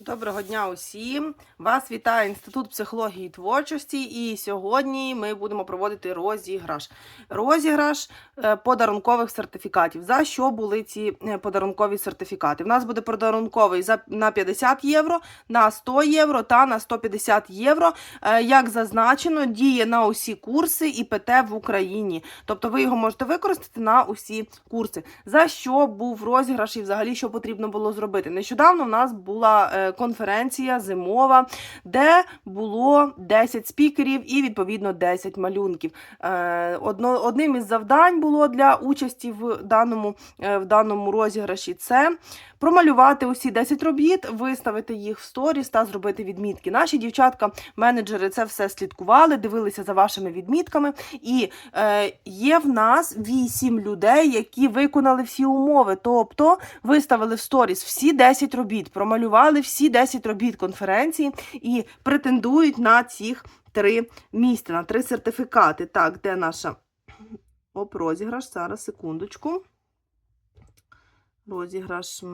Доброго дня усім! Вас вітає Інститут психології і творчості. І сьогодні ми будемо проводити розіграш. Розіграш е, подарункових сертифікатів. За що були ці е, подарункові сертифікати? В нас буде подарунковий на 50 євро, на 100 євро та на 150 євро. Е, Як зазначено, діє на усі курси ІПТ в Україні. Тобто ви його можете використати на усі курси. За що був розіграш і взагалі що потрібно було зробити? Нещодавно в нас була конференція зимова, де було 10 спікерів і відповідно 10 малюнків. Е, Одно, одним із завдань було для участі в даному, е, в даному розіграші це промалювати усі 10 робіт, виставити їх в сторіс та зробити відмітки. Наші дівчатка-менеджери це все слідкували, дивилися за вашими відмітками. І е, є в нас 8 людей, які виконали всі умови. Тобто виставили в сторіс всі 10 робіт, промалювали всі 10 робіт конференції і претендують на цих три місця, на три сертифікати. Так, де наша оп, розіграш? Зараз, секундочку. Розіграш.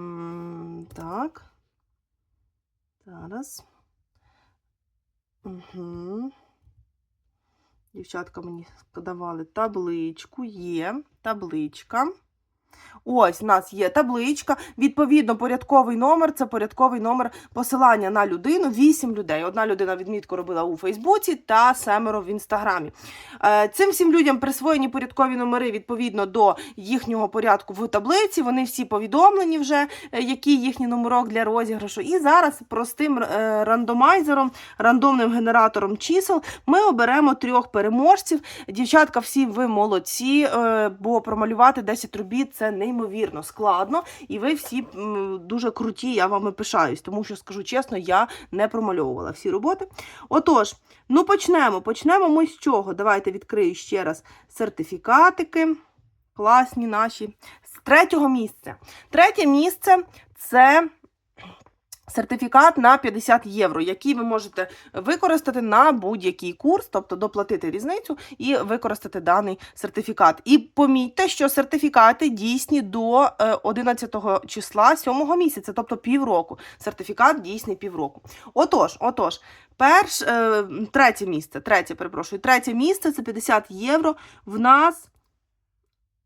Так. Зараз. Угу. Дівчатка мені давали табличку. Є табличка. Ось у нас є табличка. Відповідно, порядковий номер це порядковий номер посилання на людину. Вісім людей. Одна людина відмітку робила у Фейсбуці та семеро в інстаграмі. Е, Цим всім людям присвоєні порядкові номери відповідно до їхнього порядку в таблиці. Вони всі повідомлені вже, е, який їхній номерок для розіграшу. І зараз простим е, рандомайзером, рандомним генератором чисел ми оберемо трьох переможців. Дівчатка, всі ви молодці, бо промалювати 10 робіт це неймовірно складно, і ви всі дуже круті, я вами пишаюсь, тому що скажу чесно, я не промальовувала всі роботи. Отож, ну почнемо. Почнемо ми з чого? Давайте відкрию ще раз сертифікатики. Класні наші. З третього місця. Третє місце це сертифікат на 50 євро, який ви можете використати на будь-який курс, тобто доплатити різницю і використати даний сертифікат. І помітьте, що сертифікати дійсні до е, 11 числа 7 місяця, тобто півроку. Сертифікат дійсний півроку. Отож, отож, перш, е, третє місце, третє, перепрошую, третє місце це 50 євро. В нас.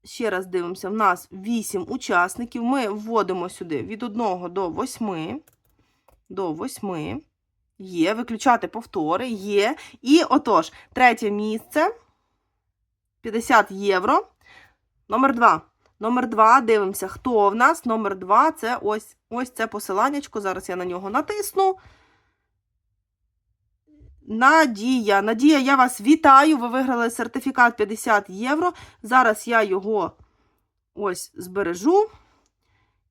Ще раз дивимося, в нас 8 учасників. Ми вводимо сюди від 1 до 8. До 8. Є. Виключати повтори. Є. І отож, третє місце. 50 євро. Номер 2. Номер 2. Дивимося, хто в нас. Номер 2 це ось, ось це посиланнячко. Зараз я на нього натисну. Надія. Надія, я вас вітаю. Ви виграли сертифікат 50 євро. Зараз я його ось збережу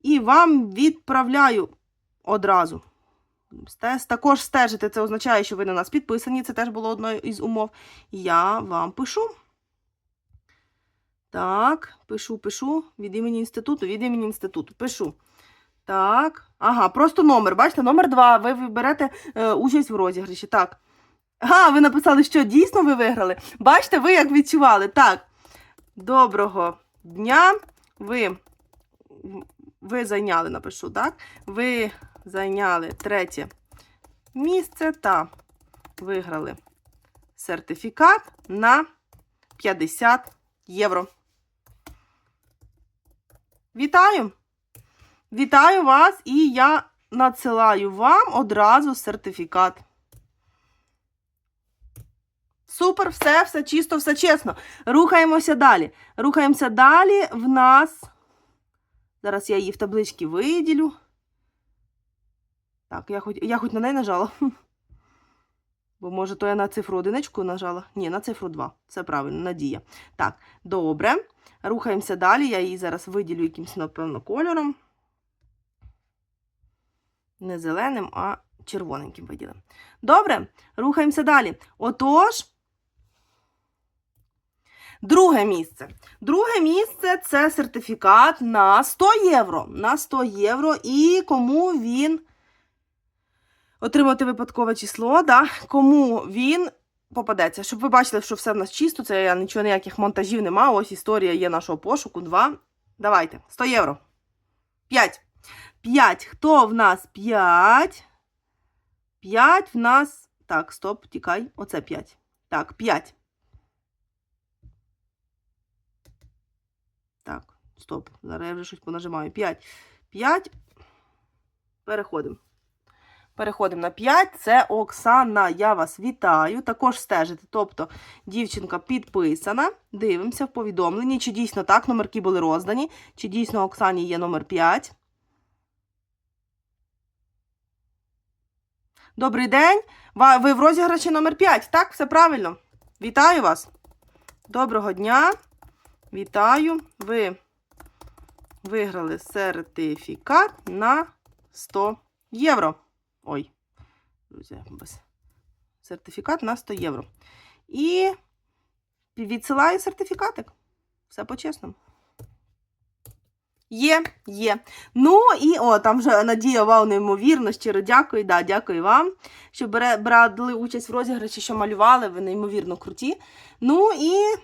і вам відправляю одразу. Також стежити, це означає, що ви на нас підписані. Це теж було одною із умов. Я вам пишу. Так, пишу, пишу. Від імені інституту, від імені інституту. Пишу. Так. Ага, просто номер. Бачите, номер 2. Ви берете е, участь в розіграші. Так. Ага, ви написали, що дійсно ви виграли. Бачите, ви як відчували. Так. Доброго дня. Ви, ви зайняли, напишу, так? Ви зайняли третє місце та виграли сертифікат на 50 євро. Вітаю! Вітаю вас і я надсилаю вам одразу сертифікат. Супер, все, все чисто, все чесно. Рухаємося далі. Рухаємося далі. В нас. Зараз я її в табличці виділю. Так, я хоч, я хоч на неї нажала. Бо, може, то я на цифру одиничку нажала? Ні, на цифру 2. Це правильно, надія. Так, добре. Рухаємося далі. Я її зараз виділю якимось, напевно, кольором. Не зеленим, а червоненьким виділим. Добре, рухаємося далі. Отож, друге місце. Друге місце це сертифікат на 100 євро. На 100 євро. І кому він отримати випадкове число, да? кому він попадеться. Щоб ви бачили, що все в нас чисто, це я нічого ніяких монтажів нема. Ось історія є нашого пошуку. Два. Давайте, 100 євро. 5. 5. Хто в нас 5? 5 в нас. Так, стоп, тікай. Оце 5. Так, 5. Так, стоп. Зараз я вже щось понажимаю. 5. 5. Переходимо. Переходимо на 5. Це Оксана. Я вас вітаю. Також стежите. Тобто, дівчинка підписана. Дивимося в повідомленні, чи дійсно так номерки були роздані, чи дійсно Оксані є номер 5. Добрий день. Ви в розіграші номер 5. Так, все правильно. Вітаю вас. Доброго дня. Вітаю. Ви виграли сертифікат на 100 євро. Ой, друзі, без. Сертифікат на 100 євро. І відсилаю сертифікатик. Все по-чесному. Є, є. Ну і о, там вже Надія Вау, неймовірно, щиро дякую. Да, дякую вам, що брали участь в розіграші, що малювали, ви неймовірно круті. Ну і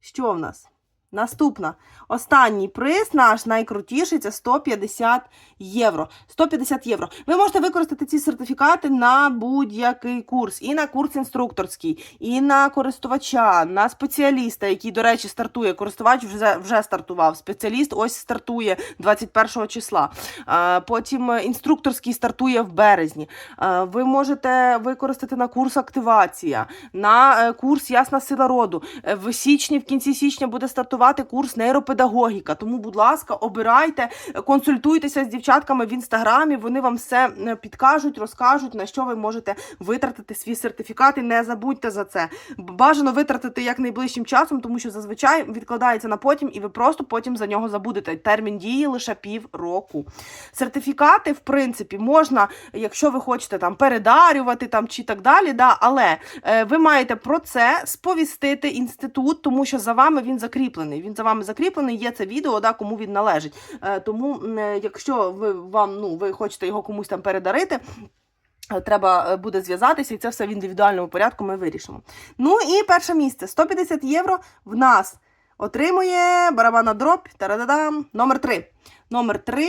що в нас? Наступна. Останній приз наш найкрутіший це 150 євро. 150 євро. Ви можете використати ці сертифікати на будь-який курс. І на курс інструкторський, і на користувача, на спеціаліста, який, до речі, стартує. Користувач вже, вже стартував. Спеціаліст ось стартує 21 числа. Потім інструкторський стартує в березні. Ви можете використати на курс активація, на е, курс Ясна сила роду. Е, В січні, в кінці січня буде стартувати курс нейропедагогіка. Тому, будь ласка, обирайте, консультуйтеся з дівчатками в інстаграмі. Вони вам все е, підкажуть, розкажуть, на що ви можете витратити свій сертифікат. І не забудьте за це. Бажано витратити як найближчим часом, тому що зазвичай відкладається на потім, і ви просто потім за нього забудете. Термін дії лише пів року. Сертифікати, в принципі, можна, якщо ви хочете там передарювати там чи так далі, да, але е, ви маєте про це сповістити інститут, тому що за вами він закріплений. Він за вами закріплений, є це відео, да, кому він належить. Е, тому, е, якщо ви вам ну ви хочете його комусь там передарити. е, Треба буде зв'язатися, і це все в індивідуальному порядку ми вирішимо. Ну і перше місце 150 євро в нас отримує барабана дроб. Тарададам, номер 3. Номер 3.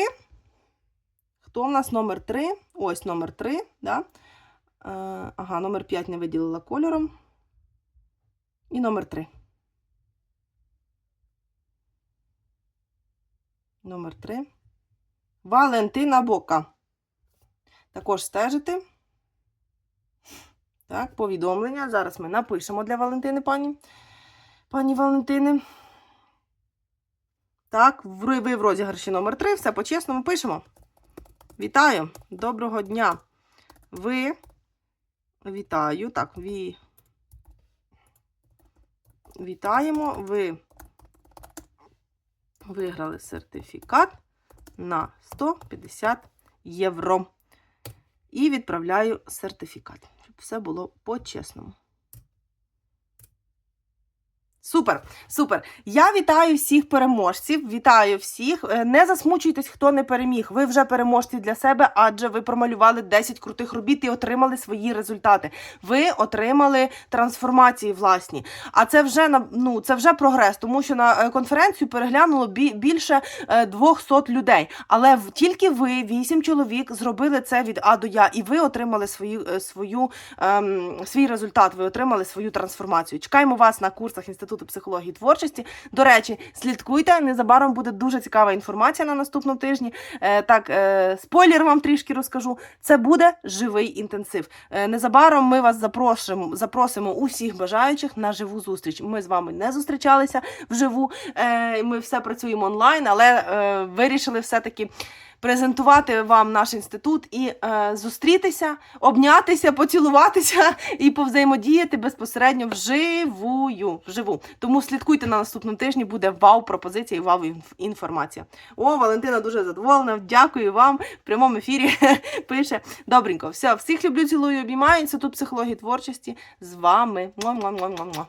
Хто в нас номер 3? Ось номер 3. Да? Ага, номер 5 не виділила кольором. І номер 3. Номер 3. Валентина Бока. Також стежити. Так, повідомлення. Зараз ми напишемо для Валентини, пані. Пані Валентини. Так, ви в розіграші номер 3. Все по-чесному пишемо. Вітаю. Доброго дня. Ви. Вітаю. Так, ві. Вітаємо. Ви виграли сертифікат на 150 євро. І відправляю сертифікат, щоб все було по-чесному. Супер, супер. Я вітаю всіх переможців. Вітаю всіх. Е, Не засмучуйтесь, хто не переміг. Ви вже переможці для себе, адже ви промалювали 10 крутих робіт і отримали свої результати. Ви отримали трансформації власні. А це вже ну, це вже прогрес, тому що на е, конференцію переглянуло бі- більше е, 200 людей. Але тільки ви, 8 чоловік, зробили це від А до Я, і ви отримали свою, е, свою, ем, свій результат. Ви отримали свою трансформацію. Чекаємо вас на курсах Інституту психології творчості. До речі, слідкуйте. Незабаром буде дуже цікава інформація на наступному тижні. Е, так, е, спойлер вам трішки розкажу. Це буде живий інтенсив. Е, незабаром ми вас запросимо, запросимо усіх бажаючих на живу зустріч. Ми з вами не зустрічалися вживу. Ми все працюємо онлайн, але вирішили все-таки. Презентувати вам наш інститут і е, зустрітися, обнятися, поцілуватися і повзаємодіяти безпосередньо вживую. Вживу. Тому слідкуйте на наступному тижні, буде вау пропозиція і вау інф- інформація. О, Валентина дуже задоволена. Дякую вам в прямому ефірі. Пише добренько. Все, всіх люблю, цілую, обіймаю. Інститут психології творчості з вами. Муа-муа-муа-муа-муа.